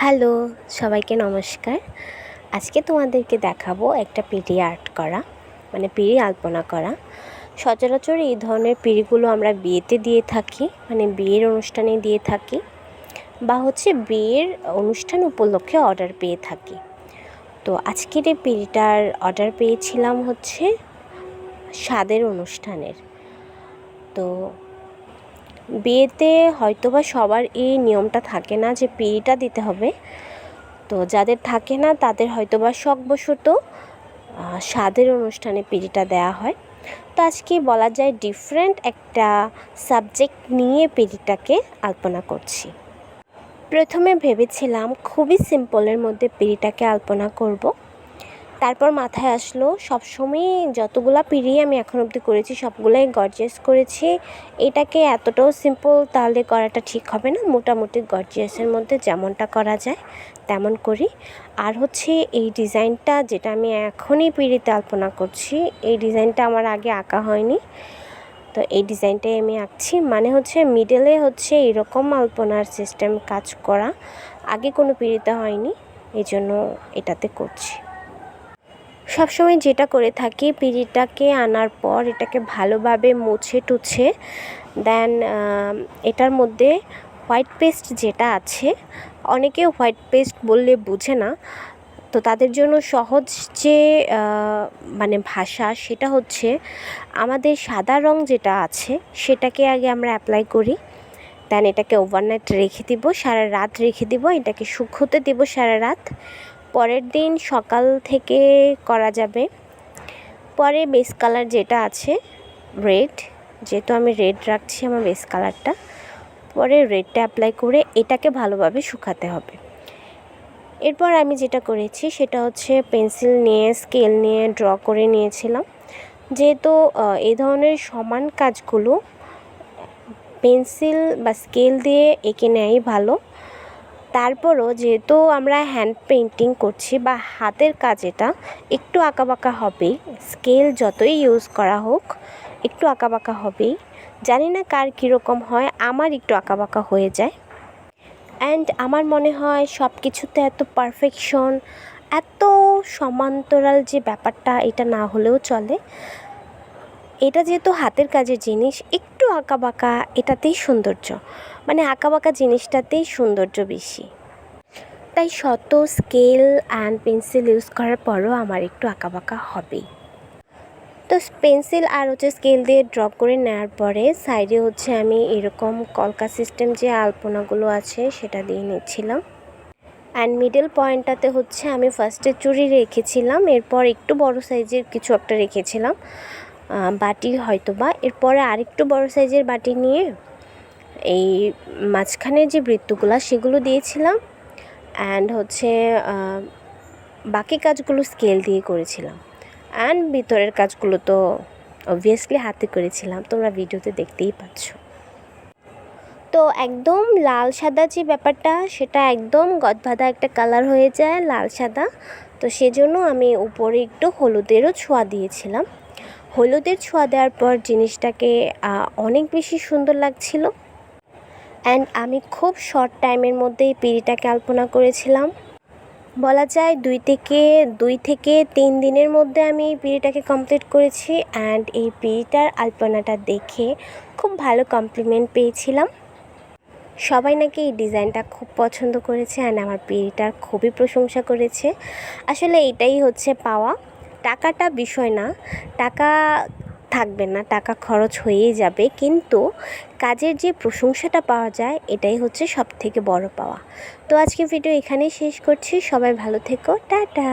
Hello, সবাইকে নমস্কার। আজকে তোমাদেরকে দেখাবো একটা পিড়ি আর্ট করা মানে পিড়ি আলপনা করা। সচরাচর এই ধরনের পিড়িগুলো আমরা বিয়েতে দিয়ে থাকি মানে বিয়ের অনুষ্ঠানে দিয়ে থাকি, বা হচ্ছে বিয়ের অনুষ্ঠান উপলক্ষে অর্ডার পেয়ে থাকি। তো আজকের এই পিড়িটার অর্ডার পেয়েছিলাম হচ্ছে স্বাদের অনুষ্ঠানের। তো বিয়েতে হয়তোবা সবার এই নিয়মটা থাকে না যে পিঁড়িটা দিতে হবে। তো যাদের থাকে না, তাদের হয়তোবা শখবশত স্বাদের অনুষ্ঠানে পিঁড়িটা দেওয়া হয়। তো আজকে বলা যায় ডিফারেন্ট একটা সাবজেক্ট নিয়ে পিঁড়িটাকে আলপনা করছি। প্রথমে ভেবেছিলাম খুবই সিম্পলের মধ্যে পিঁড়িটাকে আলপনা করব। তারপর মাথায় আসলো সবসময় যতগুলা পিড়ি আমি এখন অবধি করেছি, সবগুলোই গর্জিয়াস করেছি। এটাকে এতটাও সিম্পল তাহলে করাটা ঠিক হবে না, মোটামুটি গর্জিয়াসের মধ্যে যেমনটা করা যায়, তেমন করি। আর হচ্ছে এই ডিজাইনটা যেটা আমি এখনই পিড়িতে আলপনা করছি, এই ডিজাইনটা আমার আগে আঁকা হয়নি। তো এই ডিজাইনটাই আমি আঁকছি মানে হচ্ছে মিডলে হচ্ছে এরকম আলপনার সিস্টেম কাজ করা, আগে কোনো পিড়িতে হয়নি, এই জন্য এটাতে করছি। সবসময় যেটা করে থাকি, পিঁড়িটাকে আনার পর এটাকে ভালোভাবে মুছে টুছে দেন এটার মধ্যে হোয়াইট পেস্ট যেটা আছে, অনেকে হোয়াইট পেস্ট বললে বুঝে না, তো তাদের জন্য সহজ যে মানে ভাষা সেটা হচ্ছে আমাদের সাদা রং যেটা আছে, সেটাকে আগে আমরা অ্যাপ্লাই করি দেন এটাকে ওভারনাইট রেখে দিব, সারা রাত রেখে দিব, এটাকে শুকোতে দেব সারা রাত পরের দিন সকাল থেকে করা যাবে। পরে বেস কালার যেটা আছে রেড যেহেতু আমি রেড রাখছি আমার বেস কালারটা পরে রেডটা অ্যাপ্লাই করে এটাকে ভালোভাবে শুকাতে হবে। এরপর আমি যেটা করেছি সেটা হচ্ছে পেন্সিল নিয়ে স্কেল নিয়ে ড্র করে নিয়েছিলাম। যেহেতু এই ধরনের সমান কাজগুলো পেন্সিল বা স্কেল দিয়ে এঁকে নেয়ই ভালো। তারপরও যেহেতু আমরা হ্যান্ড পেন্টিং করছি বা হাতের কাজ এটা, একটু আঁকাবাঁকা হবেই। স্কেল যতই ইউজ করা হোক, একটু আঁকাবাঁকা হবেই। জানি না কার কীরকম হয়, আমার একটু আঁকাবাঁকা হয়ে যায়। অ্যান্ড আমার মনে হয় সব কিছুতে এত পারফেকশন এত সমান্তরাল যে ব্যাপারটা, এটা না হলেও চলে। এটা যেহেতু হাতের কাজের জিনিস, একটু আঁকাবাঁকা, এটাতেই সৌন্দর্য। মানে আঁকাবাঁকা জিনিসটাতেই সৌন্দর্য বেশি। তাই শত স্কেল অ্যান্ড পেন্সিল ইউজ করার পরও আমার একটু আঁকাবাঁকা হবেই। তো পেন্সিল আর হচ্ছে স্কেল দিয়ে ড্র করে নেওয়ার পরে সাইডে হচ্ছে আমি এরকম কলকা সিস্টেম যে আলপনাগুলো আছে সেটা দিয়ে নিচ্ছিলাম। অ্যান্ড মিডল পয়েন্টটাতে হচ্ছে আমি ফার্স্টে চুড়ি রেখেছিলাম, এরপর একটু বড় সাইজের কিছু একটা রেখেছিলাম বাটি হয়তো বা এরপরে আরেকটু বড় সাইজের বাটি নিয়ে এই মাঝখানে যে বৃত্তগুলো, সেগুলো দিয়েছিলাম অ্যান্ড হচ্ছে বাকি কাজগুলো স্কেল দিয়ে করেছিলাম অ্যান্ড ভিতরের কাজগুলো তো অবভিয়াসলি হাতে করেছিলাম, তোমরা ভিডিওতে দেখতেই পাচ্ছ। তো একদম লাল সাদা যে ব্যাপারটা, সেটা একদম গদবাধা একটা কালার হয়ে যায় লাল সাদা। তো সেজন্য আমি উপরে একটু হলুদেরও ছোঁয়া দিয়েছিলাম। হলুদের ছোঁয়া দেওয়ার পর জিনিসটাকে অনেক বেশি সুন্দর লাগছিল। অ্যান্ড আমি খুব শর্ট টাইমের মধ্যে এই পিড়িটাকে আলপনা করেছিলাম। বলা যায় দুই থেকে দুই থেকে তিন দিনের মধ্যে আমি এই পিড়িটাকে কমপ্লিট করেছি অ্যান্ড এই পিড়িটার আলপনাটা দেখে খুব ভালো কমপ্লিমেন্ট পেয়েছিলাম। সবাই নাকি এই ডিজাইনটা খুব পছন্দ করেছে অ্যান্ড আমার পিড়িটার খুবই প্রশংসা করেছে। আসলে এটাই হচ্ছে পাওয়া। টাকাটা বিষয় না। টাকা থাকবে না, টাকা খরচ হয়েই যাবে। কিন্তু কাজের যে প্রশংসাটা পাওয়া যায়, এটাই হচ্ছে সব থেকে বড় পাওয়া। তো আজকে ভিডিও এখানেই শেষ করছি। সবাই ভালো থেকো। টাটা!